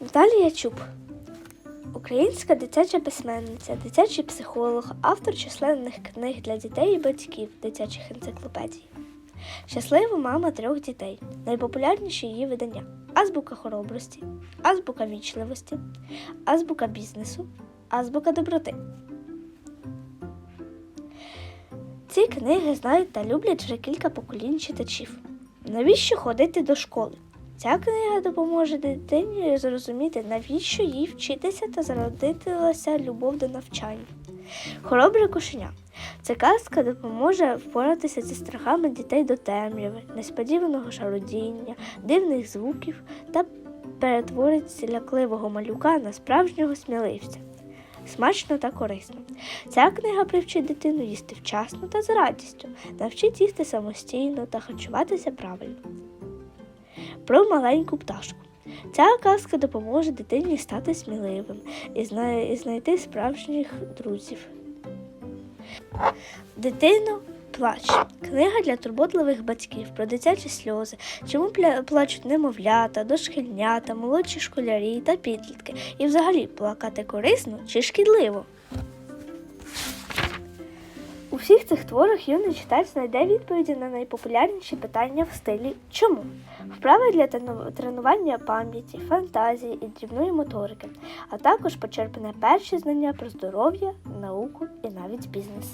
Наталія Чуб, українська дитяча письменниця, дитячий психолог, автор численних книг для дітей і батьків, дитячих енциклопедій. Щаслива мама трьох дітей. Найпопулярніші її видання: азбука хоробрості, азбука вічливості, азбука бізнесу, азбука доброти. Ці книги знають та люблять вже кілька поколінь читачів. Навіщо ходити до школи? Ця книга допоможе дитині зрозуміти, навіщо їй вчитися та зародилася любов до навчання. Хоробре кошеня. Ця казка допоможе впоратися зі страхами дітей до темряви, несподіваного шародіння, дивних звуків та перетворить лякливого малюка на справжнього сміливця. Смачно та корисно. Ця книга привчить дитину їсти вчасно та з радістю, навчить їсти самостійно та харчуватися правильно. Про маленьку пташку. Ця казка допоможе дитині стати сміливим і зна- і знайти справжніх друзів. Дитино, плач. Книга для турботливих батьків про дитячі сльози, чому плачуть немовлята, дошкільнята, молодші школярі та підлітки. І взагалі плакати корисно чи шкідливо. Всіх цих творах юний читач знайде відповіді на найпопулярніші питання в стилі чому? Вправи для тренування пам'яті, фантазії і дрібної моторики, а також почерпне перші знання про здоров'я, науку і навіть бізнес.